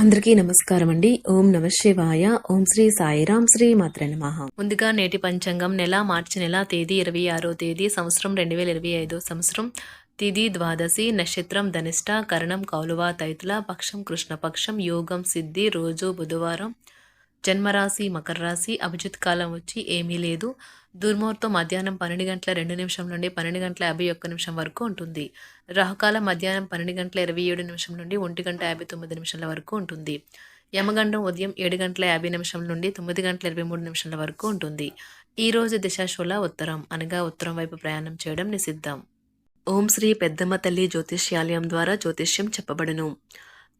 అందరికీ నమస్కారం అండి ఓం నమ శివాయ. ఓం శ్రీ సాయిరాం శ్రీ మాత్ర నమః. ముందుగా నేటి పంచాంగం నెల మార్చి నెల తేదీ ఇరవై ఆరో తేదీ సంవత్సరం రెండు వేల ఇరవై ఐదో సంవత్సరం. తిది ద్వాదశి నక్షత్రం ధనిష్ట కరణం కౌలువ తైతుల పక్షం కృష్ణపక్షం యోగం సిద్ధి రోజు బుధవారం. జన్మరాశి మకర రాశి అభిజిత్ కాలం వచ్చి ఏమీ లేదు. దుర్ముహూర్తం మధ్యాహ్నం పన్నెండు గంటల రెండు నిమిషం నుండి పన్నెండు గంటల యాభై ఒక్క నిమిషం వరకు ఉంటుంది. రాహుకాలం మధ్యాహ్నం పన్నెండు గంటల ఇరవై ఏడు నిమిషం నుండి ఒంటి గంట యాభై తొమ్మిది నిమిషాల వరకు ఉంటుంది. యమగండం ఉదయం ఏడు గంటల యాభై నిమిషం నుండి తొమ్మిది గంటల ఇరవై మూడు నిమిషాల వరకు ఉంటుంది. ఈరోజు దిశాశూల ఉత్తరం అనగా ఉత్తరం వైపు ప్రయాణం చేయడం నిషిద్ధం. ఓం శ్రీ పెద్దమ్మ తల్లి జ్యోతిష్యాలయం ద్వారా జ్యోతిష్యం చెప్పబడును.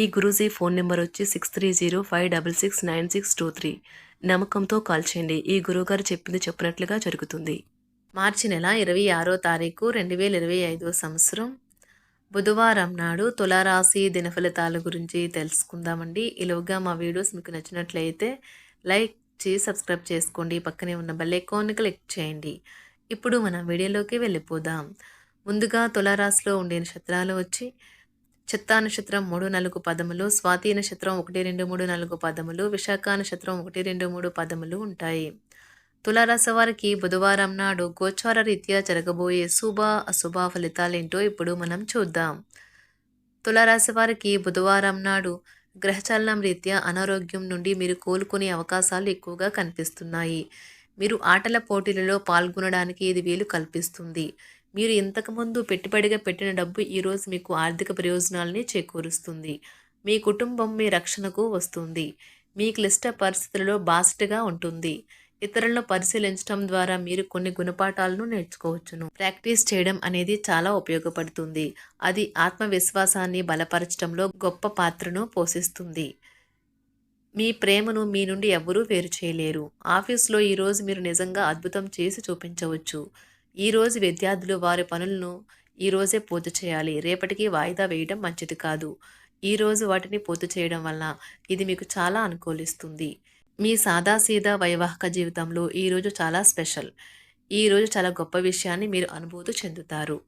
ఈ గురూజీ ఫోన్ నెంబర్ వచ్చి six three zero five double six nine six two three. నమ్మకంతో కాల్ చేయండి. ఈ గురువుగారు చెప్పింది చెప్పినట్లుగా జరుగుతుంది. మార్చి నెల ఇరవై ఆరో తారీఖు రెండు వేల ఇరవై ఐదో సంవత్సరం. బుధవారం నాడు తులారాశి దినఫలితాల గురించి తెలుసుకుందామండి. ఇలాగా మా వీడియోస్ మీకు నచ్చినట్లయితే లైక్ చేసి సబ్స్క్రైబ్ చేసుకోండి. పక్కనే ఉన్న బెల్ ఐకాన్ని క్లిక్ చేయండి. ఇప్పుడు మనం వీడియోలోకి వెళ్ళిపోదాం. ముందుగా తులారాశిలో ఉండే నక్షత్రాలు వచ్చి చిత్తా నక్షత్రం మూడు నాలుగు పదములు స్వాతి నక్షత్రం ఒకటి రెండు మూడు నాలుగు పదములు విశాఖ నక్షత్రం ఒకటి రెండు మూడు పదములు ఉంటాయి. తులారాశి వారికి బుధవారం నాడు గోచార రీత్యా జరగబోయే శుభ అశుభ ఫలితాలేంటో ఇప్పుడు మనం చూద్దాం. తులారాశి వారికి బుధవారం నాడు గ్రహచలనం రీత్యా అనారోగ్యం నుండి మీరు కోలుకునే అవకాశాలు ఎక్కువగా కనిపిస్తున్నాయి. మీరు ఆటల పోటీలలో పాల్గొనడానికి ఇది వీలు కల్పిస్తుంది. మీరు ఇంతకుముందు పెట్టుబడిగా పెట్టిన డబ్బు ఈరోజు మీకు ఆర్థిక ప్రయోజనాలని చేకూరుస్తుంది. మీ కుటుంబం మీ రక్షణకు వస్తుంది. మీ క్లిష్ట పరిస్థితులలో బాస్ట్గా ఉంటుంది. ఇతరులను పరిశీలించడం ద్వారా మీరు కొన్ని గుణపాఠాలను నేర్చుకోవచ్చును. ప్రాక్టీస్ చేయడం అనేది చాలా ఉపయోగపడుతుంది. అది ఆత్మవిశ్వాసాన్ని బలపరచడంలో గొప్ప పాత్రను పోషిస్తుంది. మీ ప్రేమను మీ నుండి ఎవ్వరూ వేరు చేయలేరు. ఆఫీస్లో ఈరోజు మీరు నిజంగా అద్భుతం చేసి చూపించవచ్చు. ఈరోజు విద్యార్థులు వారి పనులను ఈరోజే పూర్తి చేయాలి. రేపటికి వాయిదా వేయడం మంచిది కాదు. ఈరోజు వాటిని పూర్తి చేయడం వల్ల ఇది మీకు చాలా అనుకూలిస్తుంది. మీ సాదాసీదా వైవాహిక జీవితంలో ఈరోజు చాలా స్పెషల్. ఈరోజు చాలా గొప్ప విషయాన్ని మీరు అనుభూతి చెందుతారు.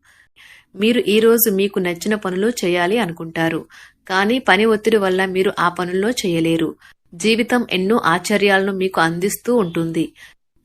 మీరు ఈరోజు మీకు నచ్చిన పనులు చేయాలి అనుకుంటారు. కానీ పని ఒత్తిడి వల్ల మీరు ఆ పనుల్లో చేయలేరు. జీవితం ఎన్నో ఆశ్చర్యాలను మీకు అందిస్తూ ఉంటుంది.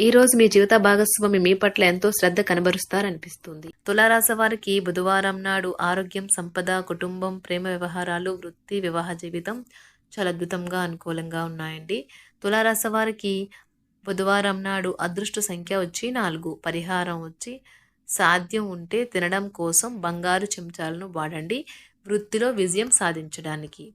ఈ రోజు మీ జీవిత భాగస్వామి మీ పట్ల ఎంతో శ్రద్ధ కనబరుస్తారనిపిస్తుంది. తులారాశి వారికి బుధవారం నాడు ఆరోగ్యం సంపద కుటుంబం ప్రేమ వ్యవహారాలు వృత్తి వివాహ జీవితం చాలా అద్భుతంగా అనుకూలంగా ఉన్నాయండి. తులారాశి వారికి బుధవారం నాడు అదృష్ట సంఖ్య వచ్చి నాలుగు. పరిహారం వచ్చి సాధ్యం ఉంటే తినడం కోసం బంగారు చెంచాలను వాడండి. వృత్తిలో విజయం సాధించడానికి.